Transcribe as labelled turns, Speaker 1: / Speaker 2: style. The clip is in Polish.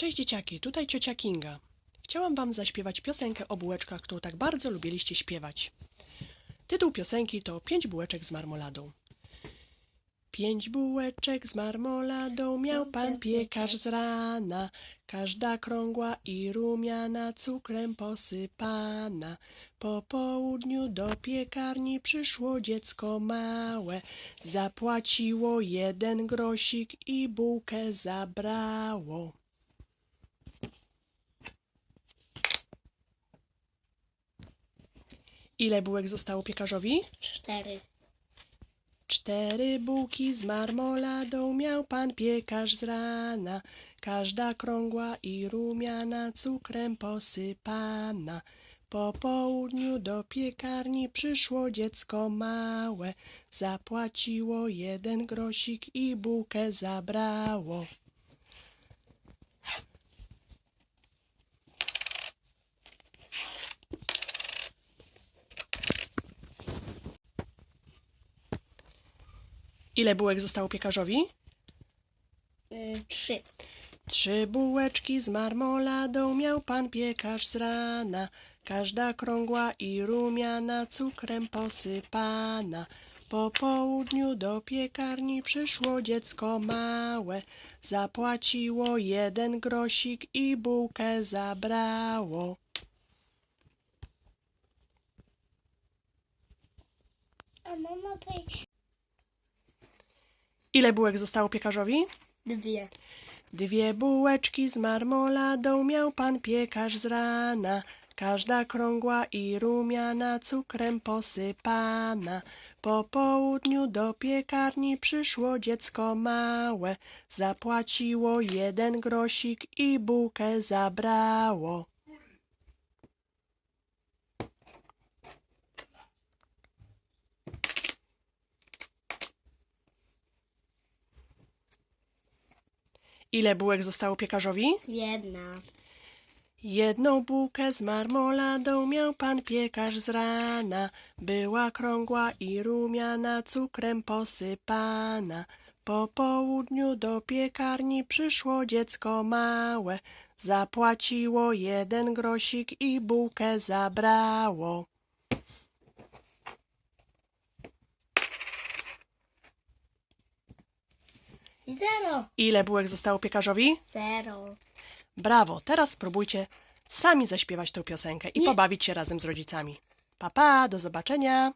Speaker 1: Cześć dzieciaki, tutaj ciocia Kinga. Chciałam wam zaśpiewać piosenkę o bułeczkach, którą tak bardzo lubiliście śpiewać. Tytuł piosenki to Pięć bułeczek z marmoladą. Pięć bułeczek z marmoladą miał pan piekarz z rana, każda krągła i rumiana, cukrem posypana. Po południu do piekarni przyszło dziecko małe, zapłaciło jeden grosik i bułkę zabrało. Ile bułek zostało piekarzowi?
Speaker 2: Cztery.
Speaker 1: Cztery bułki z marmoladą miał pan piekarz z rana, każda krągła i rumiana, cukrem posypana. Po południu do piekarni przyszło dziecko małe, zapłaciło jeden grosik i bułkę zabrało. Ile bułek zostało piekarzowi?
Speaker 2: Y, trzy.
Speaker 1: Trzy bułeczki z marmoladą miał pan piekarz z rana, każda krągła i rumiana, cukrem posypana. Po południu do piekarni przyszło dziecko małe, zapłaciło jeden grosik i bułkę zabrało.
Speaker 2: A mama powie...
Speaker 1: Ile bułek zostało piekarzowi?
Speaker 2: Dwie.
Speaker 1: Dwie bułeczki z marmoladą miał pan piekarz z rana, każda krągła i rumiana, cukrem posypana. Po południu do piekarni przyszło dziecko małe, zapłaciło jeden grosik i bułkę zabrało. Ile bułek zostało piekarzowi?
Speaker 2: Jedna.
Speaker 1: Jedną bułkę z marmoladą miał pan piekarz z rana. Była krągła i rumiana, cukrem posypana. Po południu do piekarni przyszło dziecko małe. Zapłaciło jeden grosik i bułkę zabrało.
Speaker 2: I zero.
Speaker 1: Ile bułek zostało piekarzowi?
Speaker 2: Zero.
Speaker 1: Brawo, teraz spróbujcie sami zaśpiewać tę piosenkę i
Speaker 2: Nie.
Speaker 1: pobawić się razem z rodzicami. Pa, pa, do zobaczenia.